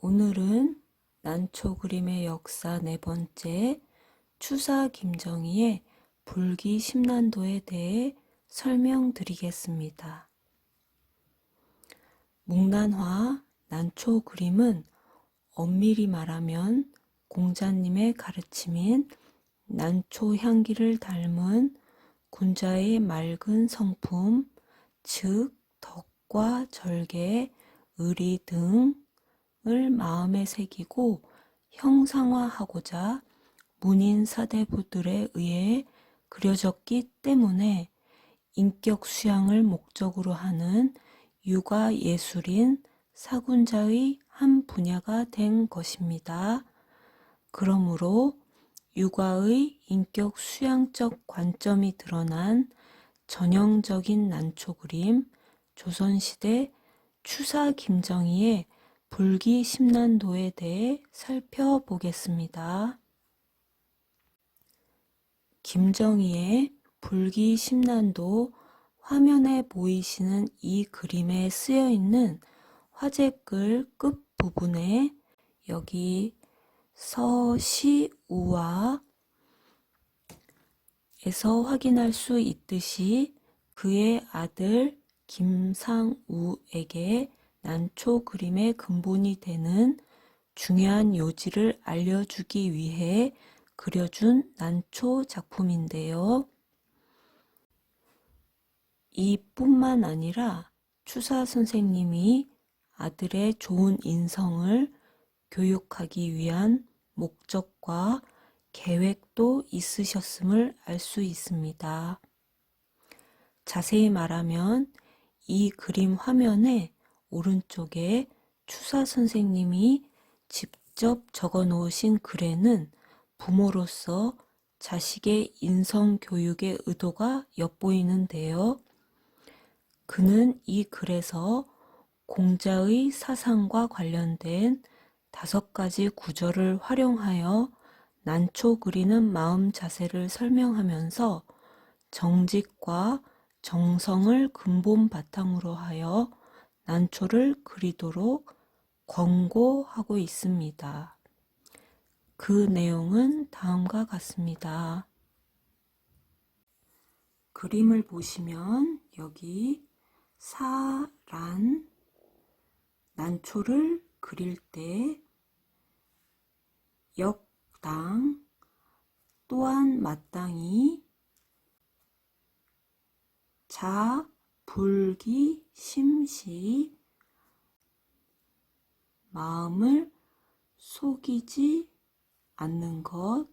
오늘은 난초 그림의 역사 네 번째 추사 김정희의 불기 심난도에 대해 설명드리겠습니다. 묵난화 난초 그림은 엄밀히 말하면 공자님의 가르침인 난초 향기를 닮은 군자의 맑은 성품, 즉 덕과 절개, 의리 등 을 마음에 새기고 형상화하고자 문인 사대부들에 의해 그려졌기 때문에 인격 수양을 목적으로 하는 육아 예술인 사군자의 한 분야가 된 것입니다. 그러므로 육아의 인격 수양적 관점이 드러난 전형적인 난초 그림, 조선시대 추사 김정희의 불기 심난도에 대해 살펴보겠습니다. 김정희의 불기 심난도 화면에 보이시는 이 그림에 쓰여 있는 화제글 끝 부분에 여기 서시우와 에서 확인할 수 있듯이 그의 아들 김상우에게 난초 그림의 근본이 되는 중요한 요지를 알려주기 위해 그려준 난초 작품인데요. 이뿐만 아니라 추사 선생님이 아들의 좋은 인성을 교육하기 위한 목적과 계획도 있으셨음을 알 수 있습니다. 자세히 말하면 이 그림 화면의 오른쪽에 추사 선생님이 직접 적어 놓으신 글에는 부모로서 자식의 인성 교육의 의도가 엿보이는데요. 그는 이 글에서 공자의 사상과 관련된 다섯 가지 구절을 활용하여 난초 그리는 마음 자세를 설명하면서 정직과 정성을 근본 바탕으로 하여 난초를 그리도록 권고하고 있습니다. 그 내용은 다음과 같습니다. 그림을 보시면 여기 사란 난초를 그릴 때 역당 또한 마땅히 자 불기 심시 마음을 속이지 않는 것,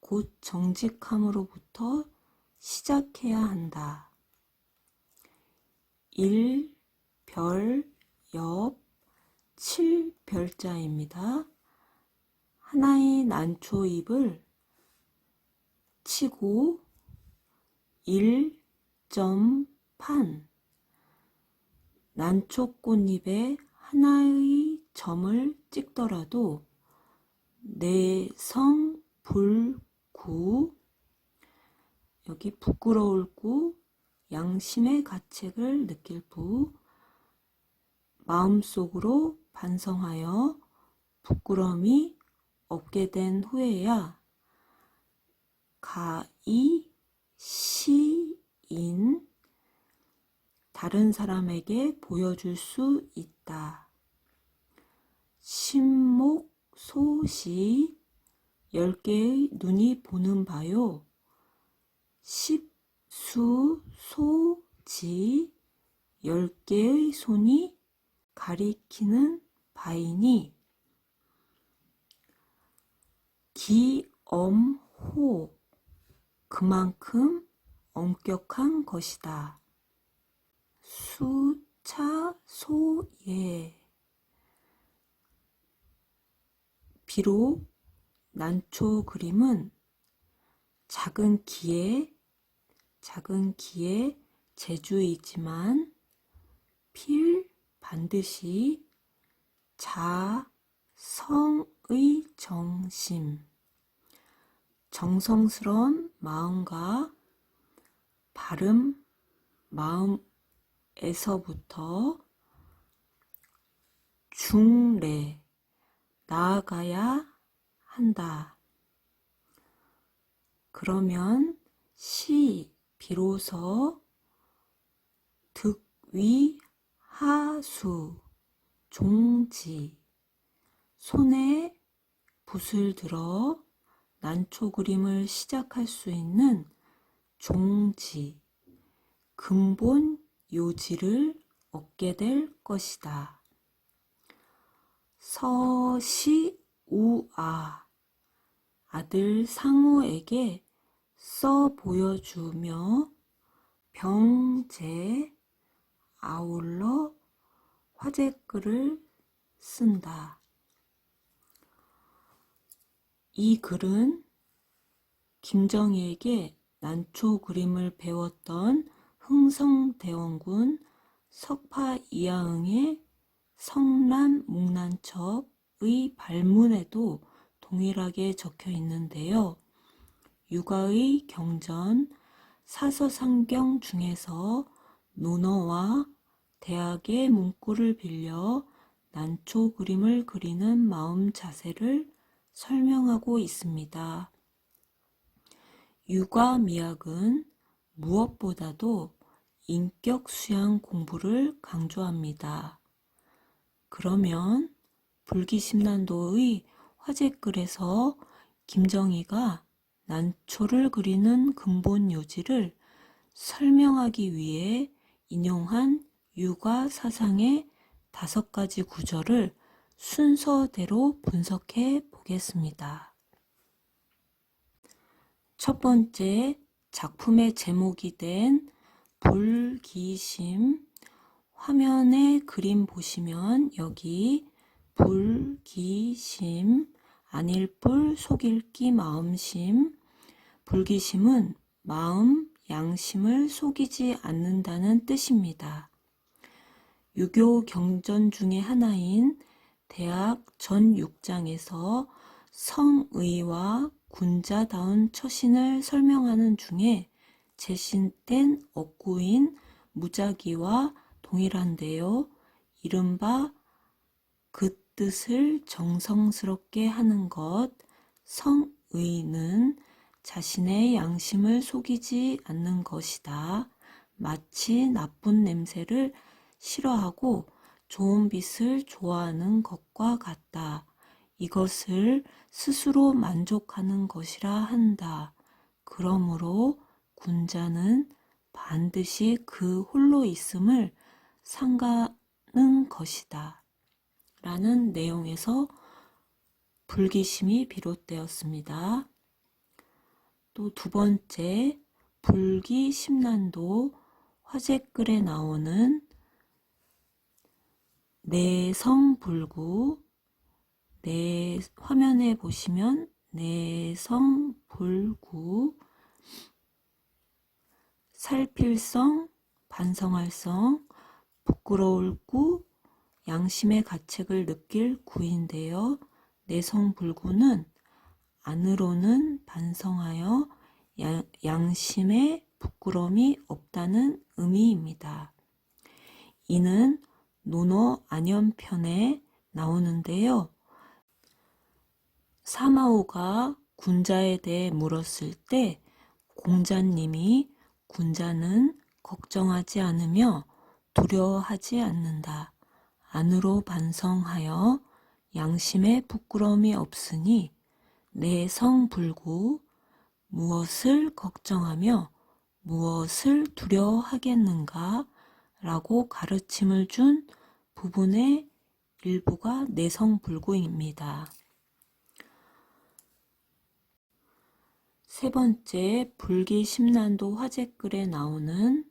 곧 정직함으로부터 시작해야 한다. 일, 별, 옆, 칠 별자입니다. 하나의 난초잎을 치고 1. 판. 난초 꽃잎에 하나의 점을 찍더라도 내성 불구 여기 부끄러울 구 양심의 가책을 느낄 부 마음속으로 반성하여 부끄러움이 없게 된 후에야 가이 시인 다른 사람에게 보여줄 수 있다. 신목 소시 열 개의 눈이 보는 바요. 십수 소지 열 개의 손이 가리키는 바이니 기엄호 그만큼 엄격한 것이다. 수차소예 비록 난초 그림은 작은 기에 작은 기에 재주이지만 필 반드시 자성의 정심 정성스러운 마음과 바른 마음에서부터 중래 나아가야 한다. 그러면 시 비로소 득위 하수 종지 손에 붓을 들어 난초 그림을 시작할 수 있는 종지 근본 요지를 얻게 될 것이다. 서시우아 아들 상우에게 써 보여주며 병제 아울러 화제글을 쓴다. 이 글은 김정희에게 난초 그림을 배웠던 흥성대원군 석파 이하응의 성란 목난첩의 발문에도 동일하게 적혀 있는데요. 육아의 경전 사서상경 중에서 논어와 대학의 문구를 빌려 난초 그림을 그리는 마음 자세를 설명하고 있습니다. 육아 미학은 무엇보다도 인격 수양 공부를 강조합니다. 그러면 불기심난도의 화제글에서 김정희가 난초를 그리는 근본 요지를 설명하기 위해 인용한 육아 사상의 다섯 가지 구절을 순서대로 분석해 보겠습니다. 첫 번째 작품의 제목이 된 불기심 화면에 그림 보시면 여기 불 기심 안일불 속일기 마음심 불기심은 마음 양심을 속이지 않는다는 뜻입니다. 유교 경전 중의 하나인 대학 전 6장에서 성의와 군자다운 처신을 설명하는 중에 제신된 억구인 무작위와 동일한데요. 이른바 그 뜻을 정성스럽게 하는 것, 성의는 자신의 양심을 속이지 않는 것이다. 마치 나쁜 냄새를 싫어하고 좋은 빛을 좋아하는 것과 같다. 이것을 스스로 만족하는 것이라 한다. 그러므로 군자는 반드시 그 홀로 있음을 상가는 것이다. 라는 내용에서 불기심이 비롯되었습니다. 또 두 번째, 불기심난도 화제글에 나오는 내성불구 내 화면에 보시면 내성불구 살필성, 반성할성, 부끄러울 구, 양심의 가책을 느낄 구인데요. 내성 불구는 안으로는 반성하여 양, 양심의 부끄러움이 없다는 의미입니다. 이는 논어 안연편에 나오는데요. 사마오가 군자에 대해 물었을 때 공자님이 군자는 걱정하지 않으며 두려워하지 않는다. 안으로 반성하여 양심의 부끄러움이 없으니 내 성 불구 무엇을 걱정하며 무엇을 두려워하겠는가 라고 가르침을 준 부분의 일부가 내성 불구입니다. 세 번째, 불기 심난도 화제글에 나오는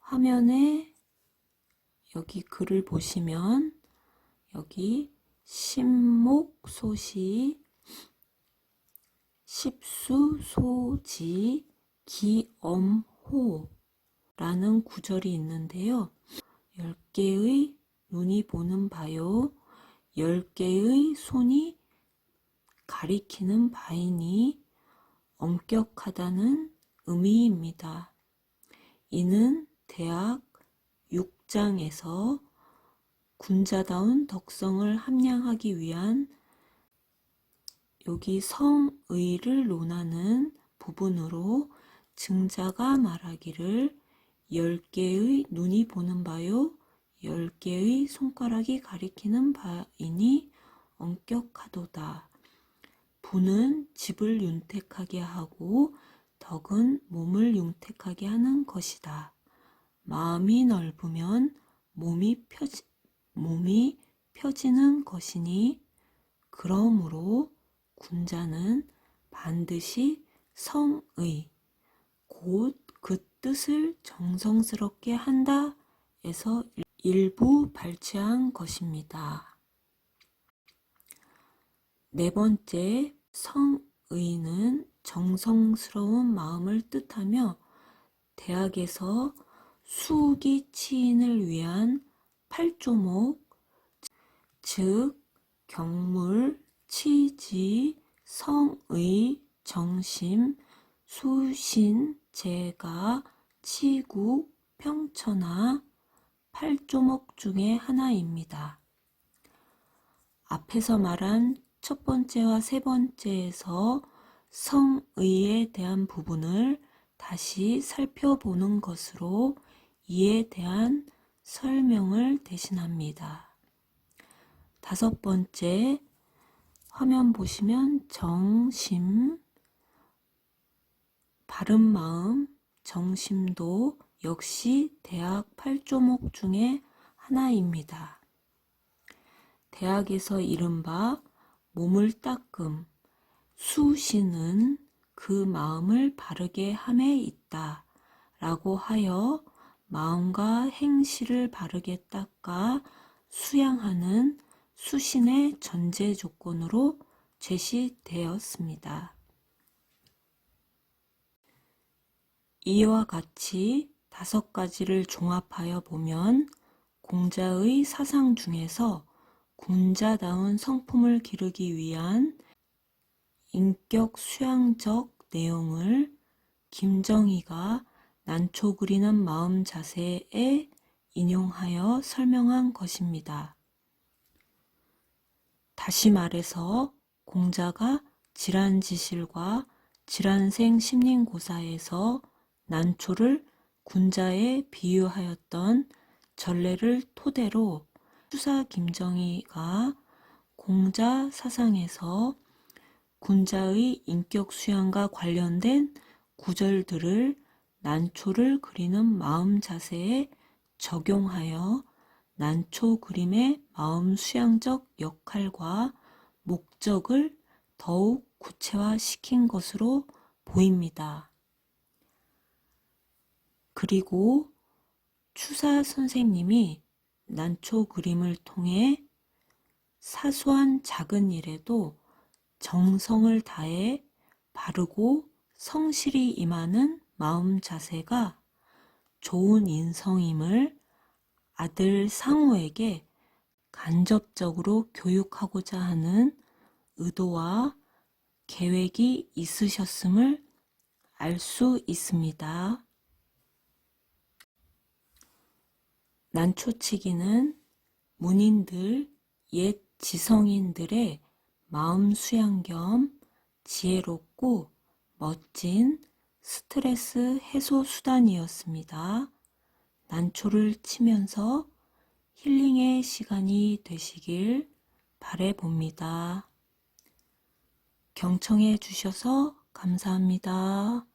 화면에 여기 글을 보시면 여기 신목소시 십수소지 기엄호 라는 구절이 있는데요. 10개의 눈이 보는 바요. 10개의 손이 가리키는 바이니 엄격하다는 의미입니다. 이는 대학 6장에서 군자다운 덕성을 함양하기 위한 여기 성의를 논하는 부분으로 증자가 말하기를 열 개의 눈이 보는 바요, 열 개의 손가락이 가리키는 바이니 엄격하도다. 부는 집을 윤택하게 하고 덕은 몸을 윤택하게 하는 것이다. 마음이 넓으면 몸이 펴지, 몸이 펴지는 것이니 그러므로 군자는 반드시 성의 곧 그 뜻을 정성스럽게 한다 에서 일부 발췌한 것입니다. 네 번째, 성의는 정성스러운 마음을 뜻하며 대학에서 수기 치인을 위한 팔조목, 즉 경물, 치지, 성의, 정심, 수신, 제가, 치국, 평천하, 팔조목 중의 하나입니다. 앞에서 말한 첫 번째와 세 번째에서 성의에 대한 부분을 다시 살펴보는 것으로 이에 대한 설명을 대신합니다. 다섯 번째, 화면 보시면 정심, 바른 마음, 정심도 역시 대학 8조목 중에 하나입니다. 대학에서 이른바 몸을 닦음, 수시는 그 마음을 바르게 함에 있다. 라고 하여 마음과 행실을 바르게 닦아 수양하는 수신의 전제 조건으로 제시되었습니다. 이와 같이 다섯 가지를 종합하여 보면 공자의 사상 중에서 군자다운 성품을 기르기 위한 인격 수양적 내용을 김정희가 난초 그리는 마음 자세에 인용하여 설명한 것입니다. 다시 말해서 공자가 질환지실과 질환생 심린고사에서 난초를 군자에 비유하였던 전례를 토대로 수사 김정희가 공자 사상에서 군자의 인격 수양과 관련된 구절들을 난초를 그리는 마음 자세에 적용하여 난초 그림의 마음 수양적 역할과 목적을 더욱 구체화시킨 것으로 보입니다. 그리고 추사 선생님이 난초 그림을 통해 사소한 작은 일에도 정성을 다해 바르고 성실히 임하는 마음 자세가 좋은 인성임을 아들 상우에게 간접적으로 교육하고자 하는 의도와 계획이 있으셨음을 알 수 있습니다. 난초치기는 문인들, 옛 지성인들의 마음 수양 겸 지혜롭고 멋진 스트레스 해소 수단이었습니다. 난초를 치면서 힐링의 시간이 되시길 바래봅니다. 경청해 주셔서 감사합니다.